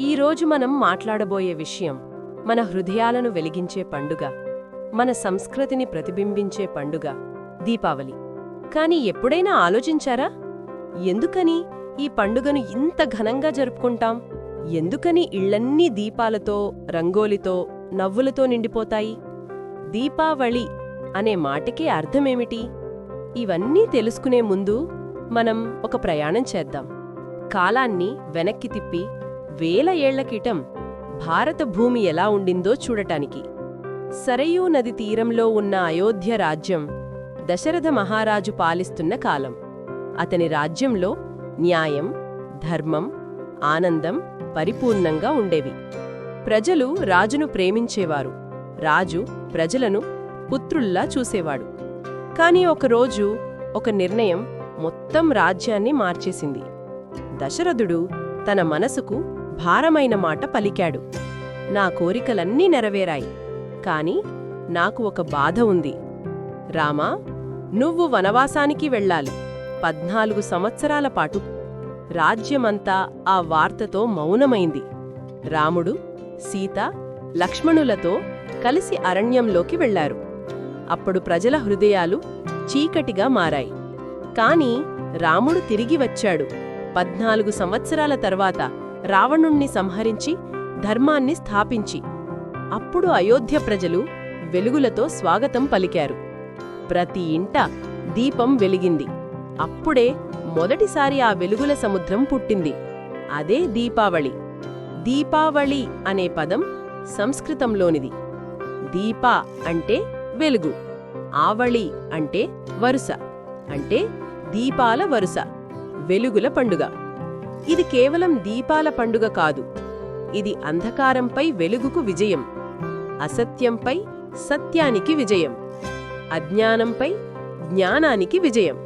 ఈరోజు మనం మాట్లాడబోయే విషయం మన హృదయాలను వెలిగించే పండుగ మన సంస్కృతిని ప్రతిబింబించే పండుగ దీపావళి. కాని ఎప్పుడైనా ఆలోచించారా? ఎందుకని ఈ పండుగను ఇంత ఘనంగా జరుపుకుంటాం? ఎందుకని ఇళ్ళన్నీ దీపాలతో రంగోలితో నవ్వులతో నిండిపోతాయి? దీపావళి అనే మాటకే అర్థమేమిటి? ఇవన్నీ తెలుసుకునే ముందు మనం ఒక ప్రయాణం చేద్దాం. కాలాన్ని వెనక్కి తిప్పి వేల ఏళ్ళ క్రితం భారత భూమి ఎలా ఉండిందో చూడటానికి సరయూ నది తీరంలో ఉన్న అయోధ్య రాజ్యం దశరథ మహారాజు పాలిస్తున్న కాలం. అతని రాజ్యంలో న్యాయం ధర్మం ఆనందం పరిపూర్ణంగా ఉండేవి. ప్రజలు రాజును ప్రేమించేవారు. రాజు ప్రజలను పుత్రుల్లా చూసేవాడు. కాని ఒకరోజు ఒక నిర్ణయం మొత్తం రాజ్యాన్ని మార్చేసింది. దశరథుడు తన మనసుకు భారమైన మాట పలికాడు. నా కోరికలన్నీ నెరవేరాయి. కాని నాకు ఒక బాధ ఉంది. రామా నువ్వు వనవాసానికి వెళ్ళాలి. పద్నాలుగు సంవత్సరాల పాటు రాజ్యమంతా ఆ వార్తతో మౌనమైంది. రాముడు సీత లక్ష్మణులతో కలిసి అరణ్యంలోకి వెళ్ళారు అప్పుడు ప్రజల హృదయాలు చీకటిగా మారాయి. కాని రాముడు తిరిగి వచ్చాడు. పద్నాలుగు సంవత్సరాల తర్వాత రావణుణ్ణి సంహరించి ధర్మాన్ని స్థాపించి. అప్పుడు అయోధ్య ప్రజలు వెలుగులతో స్వాగతం పలికారు. ప్రతి ఇంట దీపం వెలిగింది. అప్పుడే మొదటిసారి ఆ వెలుగుల సముద్రం పుట్టింది. అదే దీపావళి. దీపావళి అనే పదం సంస్కృతంలోనిది. దీప అంటే వెలుగు. ఆవళి అంటే వరుస. అంటే దీపాల వరుస. వెలుగుల పండుగ. ఇది కేవలం దీపాల పండుగ కాదు. ఇది అంధకారంపై వెలుగుకు విజయం. అసత్యంపై సత్యానికి విజయం. అజ్ఞానంపై జ్ఞానానికి విజయం.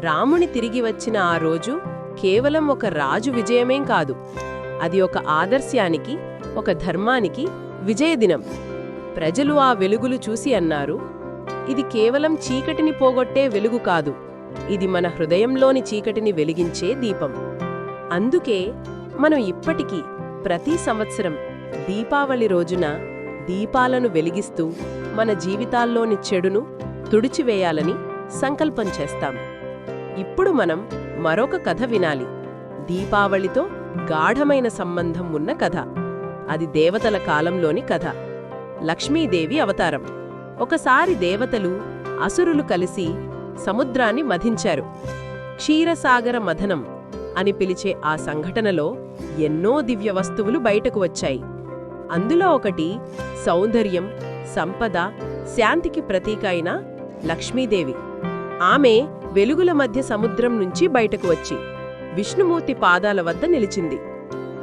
రాముని తిరిగి వచ్చిన ఆ రోజు కేవలం ఒక రాజు విజయమేం కాదు. అది ఒక ఆదర్శానికి ఒక ధర్మానికి విజయదినం ప్రజలు ఆ వెలుగులు చూసి అన్నారు ఇది కేవలం చీకటిని పోగొట్టే వెలుగు కాదు. ఇది మన హృదయంలోని చీకటిని వెలిగించే దీపం. అందుకే మనం ఇప్పటికీ ప్రతి సంవత్సరం దీపావళి రోజున దీపాలను వెలిగిస్తూ మన జీవితాల్లోని చెడును తుడిచివేయాలని సంకల్పం చేస్తాం. ఇప్పుడు మనం మరొక కథ వినాలి. దీపావళితో గాఢమైన సంబంధం ఉన్న కథ. అది దేవతల కాలంలోని కథ. లక్ష్మీదేవి అవతారం. ఒకసారి దేవతలు అసురులు కలిసి సముద్రాన్ని మధించారు. క్షీరసాగర మథనం అని పిలిచే ఆ సంఘటనలో ఎన్నో దివ్య వస్తువులు బయటకు వచ్చాయి. అందులో ఒకటి సౌందర్యం సంపద శాంతికి ప్రతీక అయిన లక్ష్మీదేవి. ఆమె వెలుగుల మధ్య సముద్రం నుంచి బయటకు వచ్చి విష్ణుమూర్తి పాదాల వద్ద నిలిచింది.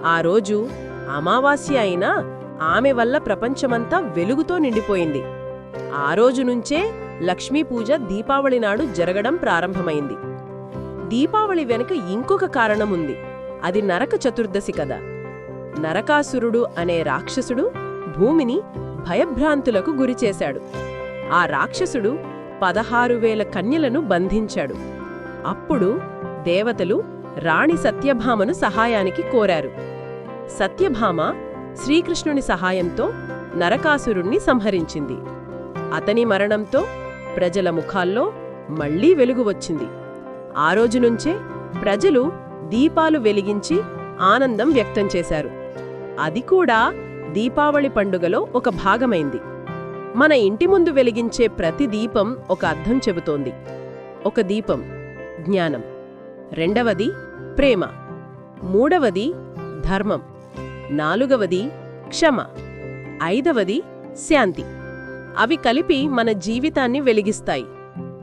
ఆ రోజు అమావాస్య అయినా ఆమె వల్ల ప్రపంచమంతా వెలుగుతో నిండిపోయింది. ఆ రోజు నుంచే లక్ష్మీ పూజ దీపావళి నాడు జరగడం ప్రారంభమైంది. దీపావళి వెనుక ఇంకొక కారణముంది. అది నరక చతుర్దశి కదా నరకాసురుడు అనే రాక్షసుడు భూమిని భయభ్రాంతులకు గురిచేశాడు ఆ రాక్షసుడు పదహారు వేల కన్యలను బంధించాడు. అప్పుడు దేవతలు రాణి సత్యభామను సహాయానికి కోరారు. సత్యభామ శ్రీకృష్ణుని సహాయంతో నరకాసురుణ్ణి సంహరించింది. అతని మరణంతో ప్రజల ముఖాల్లో మళ్ళీ వెలుగు వచ్చింది. ఆ రోజు నుంచే ప్రజలు దీపాలు వెలిగించి ఆనందం వ్యక్తం చేశారు. అది కూడా దీపావళి పండుగలో ఒక భాగమైంది. మన ఇంటి ముందు వెలిగించే ప్రతి దీపం ఒక అర్థం చెబుతోంది. ఒక దీపం జ్ఞానం. రెండవది ప్రేమ. మూడవది ధర్మం. నాలుగవది క్షమ. ఐదవది శాంతి. అవి కలిపి మన జీవితాన్ని వెలిగిస్తాయి.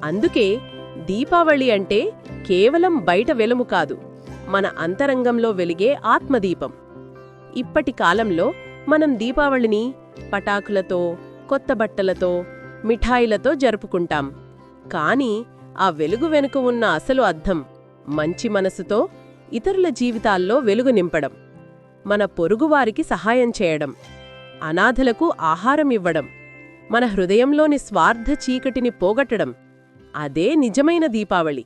అందుకే దీపావళి అంటే కేవలం బయట వెలుము కాదు మన అంతరంగంలో వెలిగే ఆత్మదీపం. ఇప్పటి కాలంలో మనం దీపావళిని పటాకులతో కొత్త బట్టలతో మిఠాయిలతో జరుపుకుంటాం. కానీ ఆ వెలుగు వెనుక ఉన్న అసలు అర్థం మంచి మనసుతో ఇతరుల జీవితాల్లో వెలుగు నింపడం మన పొరుగువారికి సహాయం చేయడం అనాథలకు ఆహారం ఇవ్వడం మన హృదయంలోని స్వార్థ చీకటిని పోగొట్టడం అదే నిజమైన దీపావళి.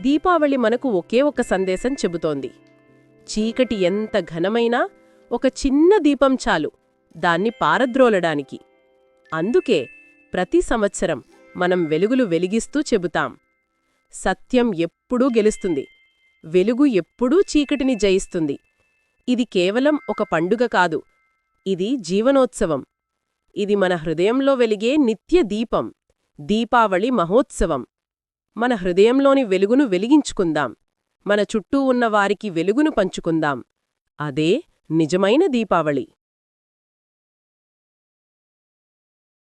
దీపావళి మనకు ఒకే ఒక సందేశం చెబుతోంది. చీకటి ఎంత ఘనమైనా ఒక చిన్న దీపం చాలు దాన్ని పారద్రోలడానికి. అందుకే ప్రతి సంవత్సరం మనం వెలుగులు వెలిగిస్తూ చెబుతాం. సత్యం ఎప్పుడూ గెలుస్తుంది వెలుగు ఎప్పుడూ చీకటిని జయిస్తుంది. ఇది కేవలం ఒక పండుగ కాదు ఇది జీవనోత్సవం. ఇది మన హృదయంలో వెలిగే నిత్య దీపం దీపావళి మహోత్సవం. మన హృదయంలోని వెలుగును వెలిగించుకుందాం. మన చుట్టూ ఉన్న వారికి వెలుగును పంచుకుందాం. అదే నిజమైన దీపావళి.